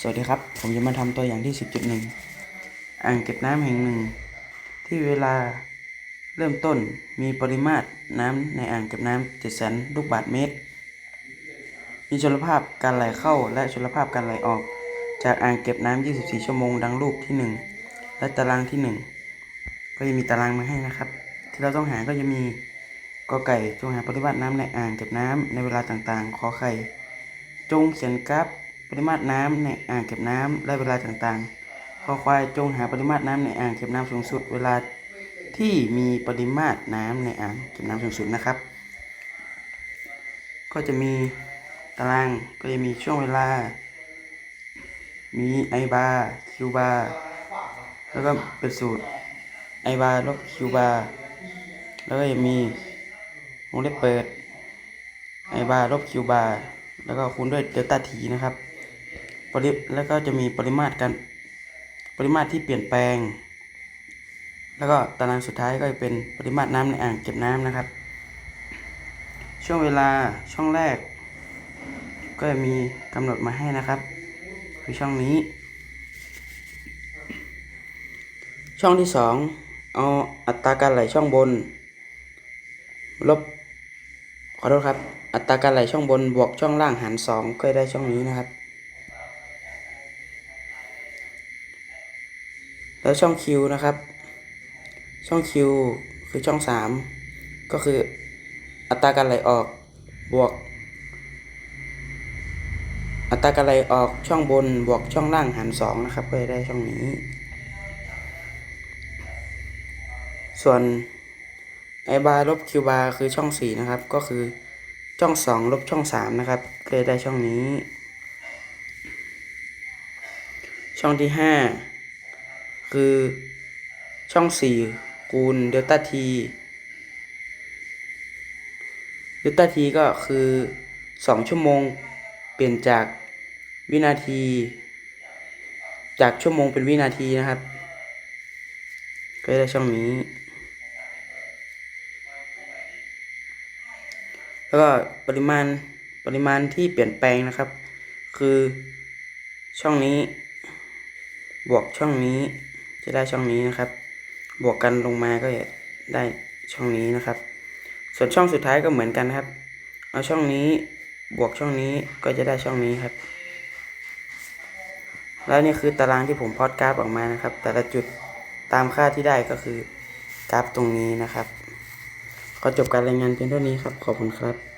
สวัสดีครับ ผมจะมาทำตัวอย่างที่ 10.1 อ่างเก็บน้ำแห่งหนึ่ง ที่เวลาเริ่มต้นมีปริมาตรน้ำในอ่างเก็บน้ำ7แสนลูกบาศก์เมตร มีชลภาพการไหลเข้าและชลภาพการไหลออก จากอ่างเก็บน้ำ 24 ชั่วโมงดังรูปที่ 1 และตารางที่ 1 ก็จะมีตารางมาให้นะครับ ที่เราต้องหาก็จะมีกอไก่จงหาปริมาตรน้ำในอ่างเก็บน้ำในเวลาต่างๆ ขอไข่ จงเขียนกราฟ ปริมาตรน้ำในอ่างเก็บน้ำและเวลาต่างๆ คอควายจงหาปริมาตรน้ำในอ่างเก็บน้ำสูงสุด เวลาที่มีปริมาตรน้ำในอ่างเก็บน้ำสูงสุดนะครับ ก็จะมีตารางก็จะมีช่วงเวลา มีไอบาร์คิวบาร์แล้วก็เป็นสูตรไอบาร์ลบคิวบาร์แล้วก็จะมีวงเล็บเปิดไอบาร์ลบคิวบาร์แล้วก็คูณด้วยเดลต้าทีนะครับ ริแล้วก็จะมีปริมาตรการปริมาตรที่เปลี่ยนแปลง แล้วก็ตารางสุดท้ายก็จะเป็นปริมาตรน้ำในอ่างเก็บน้ำนะครับ ช่วงเวลาช่องแรก ก็จะมีกำหนดมาให้นะครับคือช่องนี้ ช่องที่สองเอาอัตราการไหลช่องบน ลบขอโทษครับ อัตราการไหลช่องบนบวกช่องล่างหารสองก็ได้ช่องนี้นะครับ แล้วช่องคิวนะครับ ช่องคิวคือช่องสามก็คืออัตราการไหลออกบวก อัตราการไหลออกช่องบนบวกช่องล่างหารสองนะครับก็จะได้ช่องนี้ ส่วนไอบาร์ลบคิวบาร์คือช่องสี่นะครับ ก็คือช่องสองลบช่องสามนะครับก็จะได้ช่องนี้ ช่องที่ห้า คือช่องสี่คูณเดลต้าทีเดลต้าทีก็คือสองชั่วโมงเปลี่ยนจากวินาที จากชั่วโมงเป็นวินาทีนะครับ ก็ได้ช่องนี้ แล้วก็ปริมาณปริมาณที่เปลี่ยนแปลงนะครับ คือช่องนี้ บวกช่องนี้ จะได้ช่องนี้นะครับ บวกกันลงมาก็จะได้ช่องนี้นะครับ ส่วนช่องสุดท้ายก็เหมือนกันครับ เอาช่องนี้บวกช่องนี้ก็จะได้ช่องนี้ครับ แล้วนี่คือตารางที่ผมพอดกราฟออกมานะครับ แต่ละจุดตามค่าที่ได้ก็คือกราฟตรงนี้นะครับขอจบการรายงานเพียงเท่านี้ครับ ขอบคุณครับ